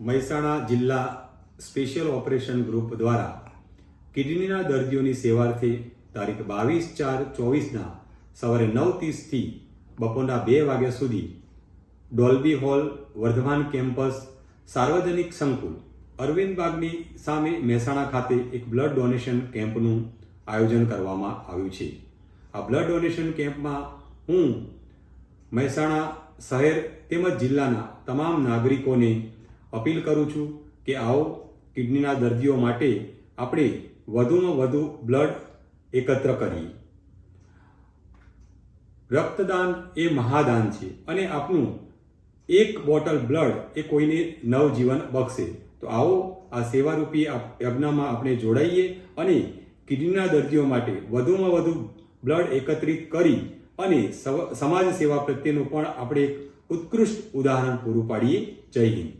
મહેસાણા જિલ્લા special operation group દ્વારા કિડનીના દર્દીઓની સેવાર્થે તારીખ બાવીસ ચાર ચોવીસના સવારે નવ ત્રીસથી બપોરના બે વાગ્યા સુધી ડોલ્બી હોલ, વર્ધમાન કેમ્પસ, સાર્વજનિક સંકુલ, અરવિંદ બાગની સામે મહેસાણા ખાતે એક બ્લડ ડોનેશન કેમ્પનું આયોજન કરવામાં આવ્યું છે. આ બ્લડ ડોનેશન કેમ્પમાં હું, મહેસાણા શહેર તેમજ જિલ્લાના તમામ નાગરિકોને અપીલ કરું છું કે આવો કિડનીના દર્દીઓ માટે આપણે વધુમાં વધુ બ્લડ એકત્ર કરીએ. રક્તદાન એ મહાદાન છે અને આપણું એક બોટલ બ્લડ એ કોઈને નવજીવન બક્ષે. તો આવો આ સેવારૂપી યજ્ઞમાં આપણે જોડાઈએ અને કિડનીના દર્દીઓ માટે વધુમાં વધુ બ્લડ એકત્રિત કરી અને સમાજ સેવા પ્રત્યેનું પણ આપણે એક ઉત્કૃષ્ટ ઉદાહરણ પૂરું પાડીએ. જય હિન્દ.